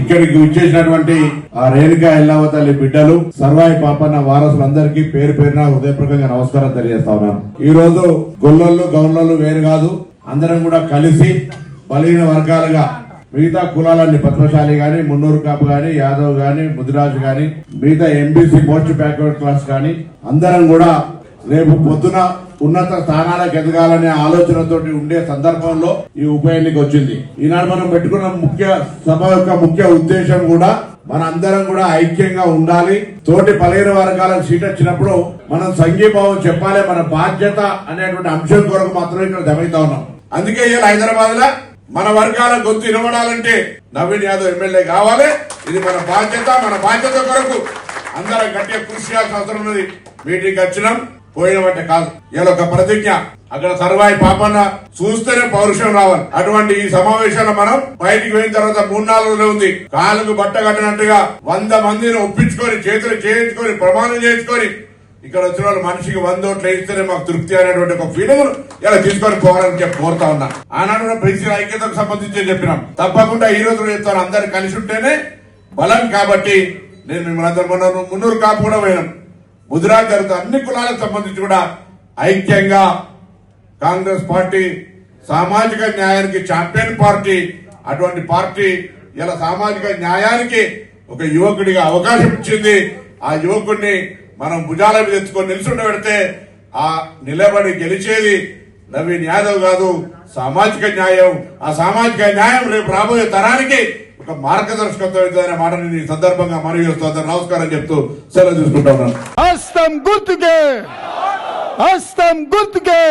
ఇక్కడికి వచ్చేసినటువంటి ఆ రేణుకా ఎల్లవ తల్లి బిడ్డలు సర్వాయి పాపన్న వారసులందరికీ పేరు పేరున హృదయపూర్వకంగా నమస్కారం తెలియజేస్తా ఉన్నాను. ఈ రోజు గొల్లలు గౌన్లలు వేరు కాదు అందరం కూడా కలిసి బలహీన వర్గాలుగా మిగతా కులాలన్నీ పద్మశాలి గాని మున్నూరు కాపు గాని యాదవ్ గాని ముదిరాజు గాని మిగతా ఎంబీసీ మోస్ట్ బ్యాక్వర్డ్ క్లాస్ గాని అందరం కూడా రేపు పొద్దున ఉన్నత స్థానాలకు ఎదగాలనే ఆలోచనతోటి ఉండే సందర్భంలో ఈ ఉప ఎన్నిక వచ్చింది. ఈనాడు మనం పెట్టుకున్న ముఖ్య సభ యొక్క ముఖ్య ఉద్దేశం కూడా మన అందరం కూడా ఐక్యంగా ఉండాలి. తోటి బలహీన వర్గాలకు సీట్ వచ్చినప్పుడు మనం సంఘీభావం చెప్పాలి. మన బాధ్యత అనేటువంటి అంశం కొరకు మాత్రమే ఇక్కడ గమనిస్తా ఉన్నాం. అందుకే ఇలా హైదరాబాద్లో మన వర్గాల గొంతు వినబడాలంటే నవీన్ యాదవ్ ఎమ్మెల్యే కావాలి. ఇది మన బాధ్యత. మన బాధ్యత కొరకు అందరం గట్టిగా కృషి చేయాల్సిన అవసరం ఉన్నది. మీటింగ్ వచ్చినాం. పోయినవంటే కాదు. ఇలా ఒక ప్రతిజ్ఞ. అక్కడ సర్వాయి పాపన్న చూస్తేనే పౌరుషం రావాలి. అటువంటి ఈ సమావేశంలో మనం బయటికి పోయిన తర్వాత మూడు నాలుగు రోజులు ఉంది. కాలుకు బట్ట కట్టినట్టుగా వంద మందిని ఒప్పించుకొని చేతులు చేయించుకొని ప్రమాణం చేయించుకొని ఇక్కడ వచ్చిన వాళ్ళు మనిషికి వంద ఓట్లు వేస్తేనే మాకు తృప్తి అనేటువంటి ఒక ఫీలింగ్ ఇలా తీసుకొని పోవాలని చెప్పి కోరుతా ఉన్నా. ఆనాడు కూడా ఐక్యతకు సంబంధించి చెప్పినాం. తప్పకుండా ఈ రోజు చెప్తాను. అందరు కలిసి ఉంటేనే బలం కాబట్టి నేను మిమ్మల్ని అందరు మొన్న మున్నూరు కాపు కూడా పోయినాం. ముదిరాజ్ అన్ని కులాలకు సంబంధించి కూడా ఐక్యంగా కాంగ్రెస్ పార్టీ సామాజిక న్యాయానికి ఛాంపియన్ పార్టీ అటువంటి పార్టీ ఇలా సామాజిక న్యాయానికి ఒక యువకుడిగా అవకాశం ఇచ్చింది. ఆ యువకుడిని మనం భుజాల మీద ఎత్తుకొని నిలుచుండ పెడితే ఆ నిలబడి గెలిచేది నవీన్ యాదవ్ కాదు. సామాజిక న్యాయం ఆ సామాజిక న్యాయం రేపు రాబోయే తరానికి ఒక మార్గదర్శకత్వం అనే మాటని సందర్భంగా మనవి చేస్తూ నమస్కారం చెప్తూ సెలవు తీసుకుంటా ఉన్నాను. हस्तम गुर्द के हस्तम गुर्द के